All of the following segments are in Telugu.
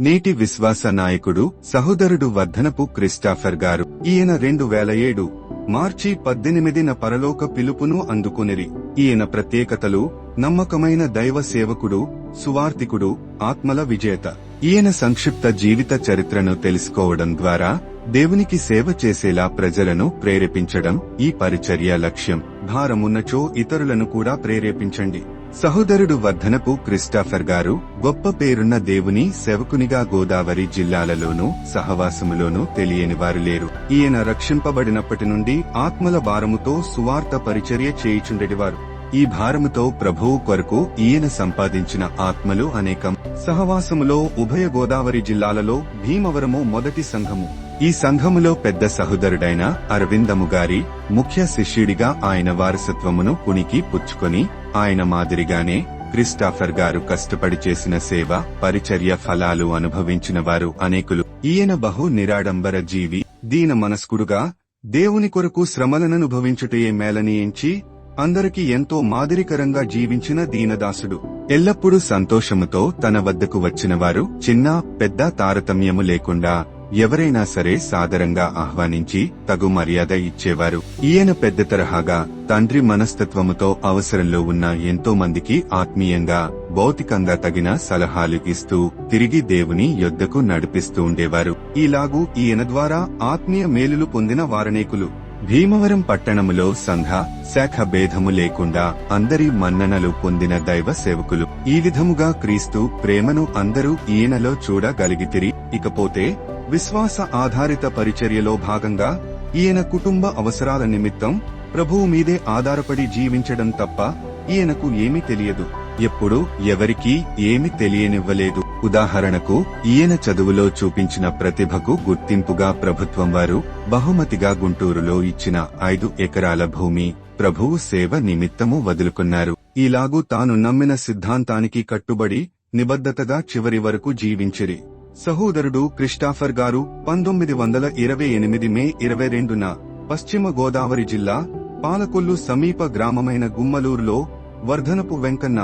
నేటి విశ్వాస నాయకుడు సహోదరుడు వర్ధనపు క్రిస్టాఫర్ గారు. ఈయన రెండు వేల ఏడు మార్చి పద్దెనిమిదిన పరలోక పిలుపును అందుకునిరి. ఈయన ప్రత్యేకతలు నమ్మకమైన దైవ సేవకుడు సువార్తికుడు ఆత్మల విజేత. ఈయన సంక్షిప్త జీవిత చరిత్రను తెలుసుకోవడం ద్వారా దేవునికి సేవ చేసేలా ప్రజలను ప్రేరేపించడం ఈ పరిచర్య లక్ష్యం. భారమున్నచో ఇతరులను కూడా ప్రేరేపించండి. సహోదరుడు వర్ధనపు క్రిస్టాఫర్ గారు గొప్ప పేరున్న దేవుని సేవకునిగా గోదావరి జిల్లాలలోనూ సహవాసములోనూ తెలియని వారు లేరు. ఈయన రక్షింపబడినప్పటి నుండి ఆత్మల భారముతో సువార్త పరిచర్య చేయుచుండెడివారు. ఈ భారముతో ప్రభువు కొరకు ఈయన సంపాదించిన ఆత్మలు అనేకం. సహవాసములో ఉభయ గోదావరి జిల్లాలలో భీమవరము మొదటి సంఘము. ఈ సంఘములో పెద్ద సహోదరుడైన అరవిందము గారి ముఖ్య శిష్యుడిగా ఆయన వారసత్వమును కునికి పుచ్చుకొని ఆయన మాదిరిగానే క్రిస్టాఫర్ గారు కష్టపడి చేసిన సేవ పరిచర్య ఫలాలు అనుభవించిన వారు అనేకులు. ఈయన బహు నిరాడంబర జీవి దీన మనస్కుడుగా దేవుని కొరకు శ్రమలననుభవించుటయే మేలని ఎంచి అందరికి ఎంతో మాదిరికరంగా జీవించిన దీనదాసుడు. ఎల్లప్పుడూ సంతోషముతో తన వద్దకు వచ్చిన వారు చిన్న పెద్ద తారతమ్యము లేకుండా ఎవరైనా సరే సాదరంగా ఆహ్వానించి తగు మర్యాద ఇచ్చేవారు. ఈయన పెద్ద తరహాగా తండ్రి మనస్తత్వముతో అవసరంలో ఉన్న ఎంతో మందికి ఆత్మీయంగా భౌతికంగా తగిన సలహాలు ఇస్తూ తిరిగి దేవుని యొద్దకు నడిపిస్తూ ఉండేవారు. ఈలాగు ఈయన ద్వారా ఆత్మీయ మేలులు పొందిన వారనేకులు. భీమవరం పట్టణములో సంఘ శాఖ భేదము లేకుండా అందరి మన్ననలు పొందిన దైవ సేవకులు. ఈ విధముగా క్రీస్తు ప్రేమను అందరూ ఈయనలో చూడగలిగితిరి ఇకపోతే విశ్వాస ఆధారిత పరిచర్యలో భాగంగా ఈయన కుటుంబ అవసరాల నిమిత్తం ప్రభువు మీదే ఆధారపడి జీవించడం తప్ప ఈయనకు ఏమీ తెలియదు. ఎప్పుడు ఎవరికీ ఏమి తెలియనివ్వలేదు. ఉదాహరణకు ఈయన చదువులో చూపించిన ప్రతిభకు గుర్తింపుగా ప్రభుత్వం వారు బహుమతిగా గుంటూరులో ఇచ్చిన ఐదు ఎకరాల భూమి ప్రభువు సేవ నిమిత్తము వదులుకున్నారు. ఇలాగూ తాను నమ్మిన సిద్ధాంతానికి కట్టుబడి నిబద్ధతగా చివరి వరకు జీవించిరి. సహోదరుడు క్రిస్టాఫర్ గారు పంతొమ్మిది వందల ఇరవై ఎనిమిది మే ఇరవై రెండున పశ్చిమ గోదావరి జిల్లా పాలకొల్లు సమీప గ్రామమైన గుమ్మలూరులో వర్ధనపు వెంకన్న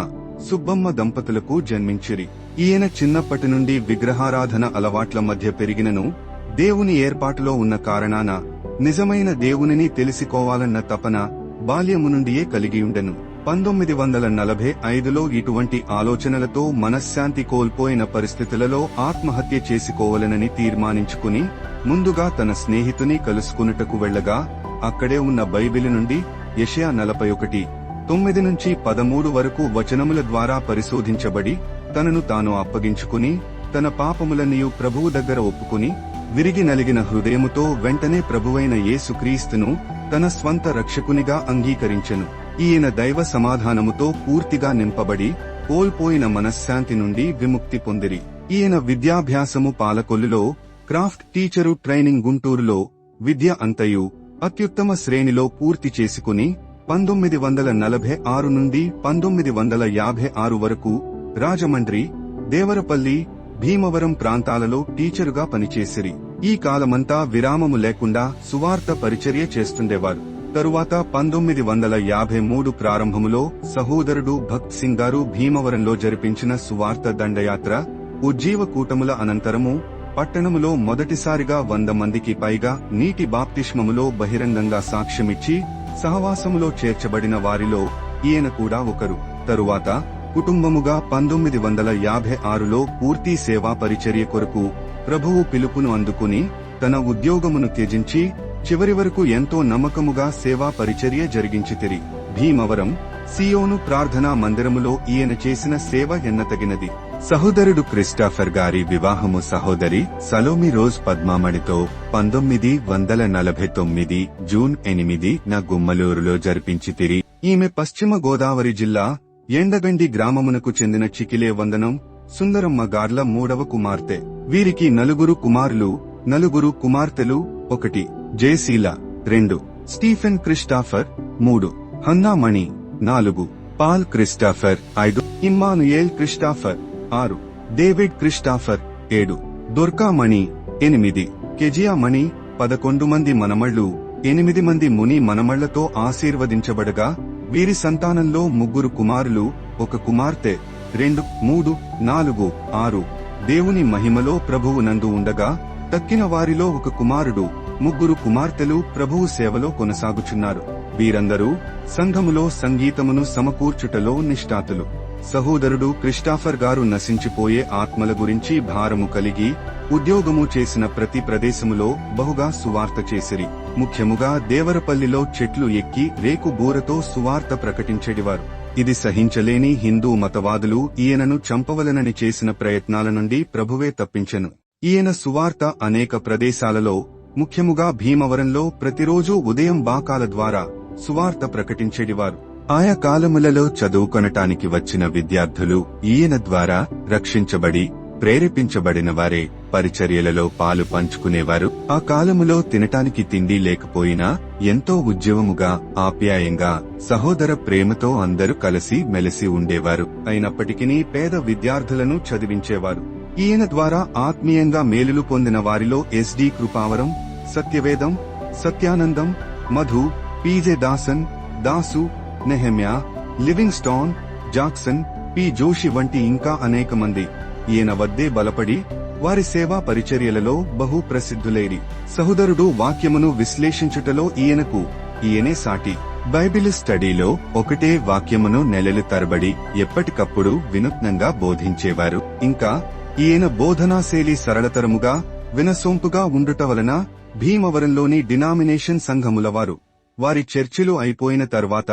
సుబ్బమ్మ దంపతులకు జన్మించిరి. ఈయన చిన్నప్పటి నుండి విగ్రహారాధన అలవాట్ల మధ్య పెరిగినను దేవుని ఏర్పాటులో ఉన్న కారణాన నిజమైన దేవునిని తెలుసుకోవాలన్న తపన బాల్యము నుండియే కలిగియుండెను పంతొమ్మిది వందల నలభై ఐదులో ఇటువంటి ఆలోచనలతో మనశ్శాంతి కోల్పోయిన పరిస్థితులలో ఆత్మహత్య చేసుకోవాలనని తీర్మానించుకుని ముందుగా తన స్నేహితుని కలుసుకున్నటకు వెళ్ళగా అక్కడే ఉన్న బైబిల్ నుండి యషయా నలభై ఒకటి తొమ్మిది నుంచి పదమూడు వరకు వచనముల ద్వారా పరిశోధించబడి తనను తాను అప్పగించుకుని తన పాపములనియు ప్రభువు దగ్గర ఒప్పుకుని విరిగి నలిగిన హృదయముతో వెంటనే ప్రభువైన యేసుక్రీస్తును తన స్వంత రక్షకునిగా అంగీకరించెను. ఈయన దైవ సమాధానముతో పూర్తిగా నింపబడి కోల్పోయిన మనశ్శాంతి నుండి విముక్తి పొందిరి. ఈయన విద్యాభ్యాసము పాలకొల్లులో క్రాఫ్ట్ టీచరు ట్రైనింగ్ గుంటూరులో విద్య అంతయు అత్యుత్తమ శ్రేణిలో పూర్తి చేసుకుని పంతొమ్మిది వందల నలభై ఆరు నుండి పంతొమ్మిది వందల యాభై ఆరు వరకు రాజమండ్రి దేవరపల్లి భీమవరం ప్రాంతాలలో టీచరుగా పనిచేసిరి. ఈ కాలమంతా విరామము లేకుండా సువార్త పరిచర్య చేస్తుండేవారు. తరువాత పంతొమ్మిది వందల యాభై మూడు ప్రారంభములో సహోదరుడు భక్త్ సింగ్ గారు భీమవరంలో జరిపించిన సువార్త దండయాత్ర ఉజ్జీవ కూటముల అనంతరము పట్టణములో మొదటిసారిగా వంద మందికి పైగా నీటి బాప్తిష్మములో బహిరంగంగా సాక్ష్యమిచ్చి సహవాసములో చేర్చబడిన వారిలో ఈయన కూడా ఒకరు. తరువాత కుటుంబముగా పంతొమ్మిది వందల యాభై ఆరులో పూర్తి సేవా పరిచర్య కొరకు ప్రభువు పిలుపును అందుకుని తన ఉద్యోగమును త్యజించి చివరి వరకు ఎంతో నమ్మకముగా సేవా పరిచర్య జరిగించితిరి. భీమవరం సియోను ప్రార్థనా మందిరములో ఈయన చేసిన సేవ ఎన్నతగినది. సహోదరుడు క్రిస్టాఫర్ గారి వివాహము సహోదరి సలోమి రోజ్ పద్మామణితో పంతొమ్మిది వందల నలభై తొమ్మిది జూన్ ఎనిమిది నా గుమ్మలూరులో జరిపించితిరి. ఈమె పశ్చిమ గోదావరి జిల్లా ఎండగండి గ్రామమునకు చెందిన చికిలే వందనం సుందరమ్మ గార్ల మూడవ కుమార్తె. వీరికి నలుగురు కుమారులు నలుగురు కుమార్తెలు ఒకటి. జేసీల రెండు. స్టీఫెన్ క్రిస్టాఫర్ మూడు. హన్నామణి నాలుగు. పాల్ క్రిస్టాఫర్ ఐదు. ఇమ్మానుయేల్ క్రిస్టాఫర్ ఆరు. డేవిడ్ క్రిస్టాఫర్ ఏడు. దుర్గామణి ఎనిమిది. కెజియామణి పదకొండు మంది మనమళ్ళు ఎనిమిది మంది ముని మనమళ్ళతో ఆశీర్వదించబడగా వీరి సంతానంలో ముగ్గురు కుమారులు ఒక కుమార్తె రెండు మూడు నాలుగు ఆరు. దేవుని మహిమలో ప్రభువు నందు ఉండగా తక్కిన వారిలో ఒక కుమారుడు ముగ్గురు కుమార్తెలు ప్రభువు సేవలో కొనసాగుచున్నారు. వీరందరూ సంఘములో సంగీతమును సమకూర్చుటలో నిష్ఠాతులు. సహోదరుడు క్రిస్టాఫర్ గారు నశించిపోయే ఆత్మల గురించి భారము కలిగి ఉద్యోగము చేసిన ప్రతి ప్రదేశములో బహుగా సువార్త చేసిరి. ముఖ్యముగా దేవరపల్లిలో చెట్లు ఎక్కి రేకు బూరతో సువార్త ప్రకటించేడివారు. ఇది సహించలేని హిందూ మతవాదులు ఈయనను చంపవలనని చేసిన ప్రయత్నాల నుండి ప్రభువే తప్పించెను. ఈయన సువార్త అనేక ప్రదేశాలలో ముఖ్యముగా భీమవరంలో ప్రతిరోజు ఉదయం బాకాల ద్వారా సువార్త ప్రకటించేడివారు ఆయా కాలములలో చదువుకొనటానికి వచ్చిన విద్యార్థులు ఈయన ద్వారా రక్షించబడి ప్రేరేపించబడిన వారే పరిచర్యలలో పాలు పంచుకునేవారు. ఆ కాలములో తినటానికి తిండి లేకపోయినా ఎంతో ఉద్యమముగా ఆప్యాయంగా సహోదర ప్రేమతో అందరూ కలిసి మెలిసి ఉండేవారు. అయినప్పటికీ పేద విద్యార్థులను చదివించేవారు. ఈయన ద్వారా ఆత్మీయంగా మేలులు పొందిన వారిలో S D Krupavaram Satyavedam Satyanandam Madhu P J Dasan Dasu నెహమ్యా Livingstone Jackson P Joshi వంటి ఇంకా అనేక మంది. ఈయన వద్దే బలపడి వారి సేవా పరిచర్యలలో బహు ప్రసిద్ధులేరి. సహోదరుడు వాక్యమును విశ్లేషించుటలో ఈయనకు ఈయనే సాటి. బైబిల్ స్టడీలో ఒకటే వాక్యమును నెలలు తరబడి ఎప్పటికప్పుడు వినూత్నంగా బోధించేవారు. ఇంకా ఈయన బోధనాశైలి సరళతరముగా వినసొంపుగా ఉండుట వలన భీమవరంలోని డినామినేషన్ సంఘముల వారు వారి చర్చిలు అయిపోయిన తర్వాత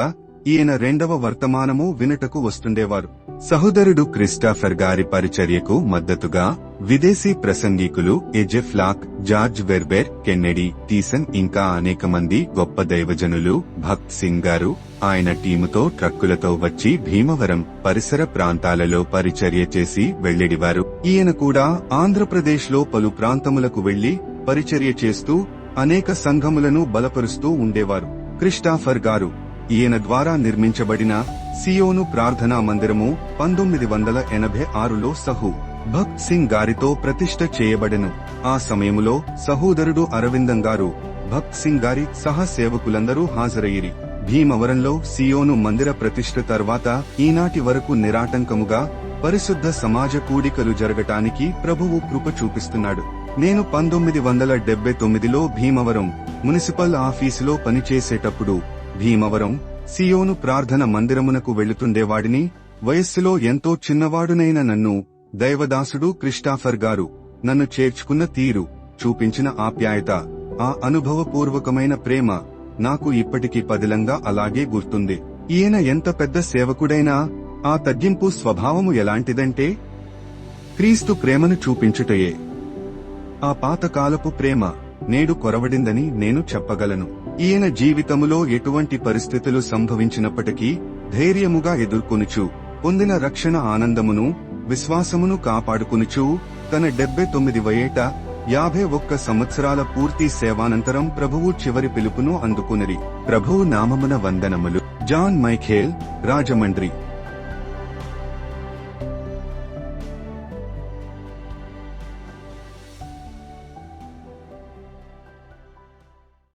ఈయన రెండవ వర్తమానము వినుటకు వస్తుండేవారు. సహోదరుడు క్రిస్టాఫర్ గారి పరిచర్యకు మద్దతుగా విదేశీ ప్రసంగికులు ఎజెఫ్లాక్ జార్జ్ వెర్బెర్ కెన్నెడీ టీసన్ ఇంకా అనేక మంది గొప్ప దైవజనులు భక్త్ సింగ్ గారు ఆయన టీముతో ట్రక్కులతో వచ్చి భీమవరం పరిసర ప్రాంతాలలో పరిచర్య చేసి వెళ్ళిడివారు. ఈయన కూడా ఆంధ్రప్రదేశ్లో పలు ప్రాంతములకు వెళ్ళి పరిచర్య చేస్తూ అనేక సంఘములను బలపరుస్తూ ఉండేవారు. క్రిస్టాఫర్ గారు ఈయన ద్వారా నిర్మించబడిన సియోను ప్రార్థనా మందిరము పంతొమ్మిది వందల ఎనభై ఆరులో సహు భక్త్ సింగ్ గారితో ప్రతిష్ట చేయబడెను. ఆ సమయములో సహోదరుడు అరవిందం గారు భక్త్ సింగ్ గారి సహ సేవకులందరూ హాజరయ్యిరి. భీమవరంలో సియోను మందిర ప్రతిష్ఠ తర్వాత ఈనాటి వరకు నిరాటంకముగా పరిశుద్ధ సమాజ కూడికలు జరగటానికి ప్రభువు కృప చూపిస్తున్నాడు. నేను పంతొమ్మిది వందల డెబ్బై తొమ్మిదిలో భీమవరం మున్సిపల్ ఆఫీసులో పనిచేసేటప్పుడు భీమవరం సియోను ప్రార్థన మందిరమునకు వెళుతుండేవాడిని వయస్సులో ఎంతో చిన్నవాడునైన నన్ను దైవదాసుడు క్రిస్టాఫర్ గారు నన్ను చేర్చుకున్న తీరు చూపించిన ఆప్యాయత ఆ అనుభవపూర్వకమైన ప్రేమ నాకు ఇప్పటికీ పదిలంగా అలాగే గుర్తుంది. ఈయన ఎంత పెద్ద సేవకుడైనా ఆ తగ్గింపు స్వభావము ఎలాంటిదంటే క్రీస్తు ప్రేమను చూపించుటయే. ఆ పాతకాలపు ప్రేమ నేడు కొరవడిందని నేను చెప్పగలను. ఈయన జీవితములో ఎటువంటి పరిస్థితులు సంభవించినప్పటికీ ధైర్యముగా ఎదుర్కొనుచు పొందిన రక్షణ ఆనందమును విశ్వాసమును కాపాడుకునుచు తన డెబ్బై తొమ్మిది వయేట యాభై ఒక్క సంవత్సరాల పూర్తి సేవానంతరం ప్రభువు చివరి పిలుపును అందుకునిరి. ప్రభువు నామమున వందనములు. John Michael Rajahmundry.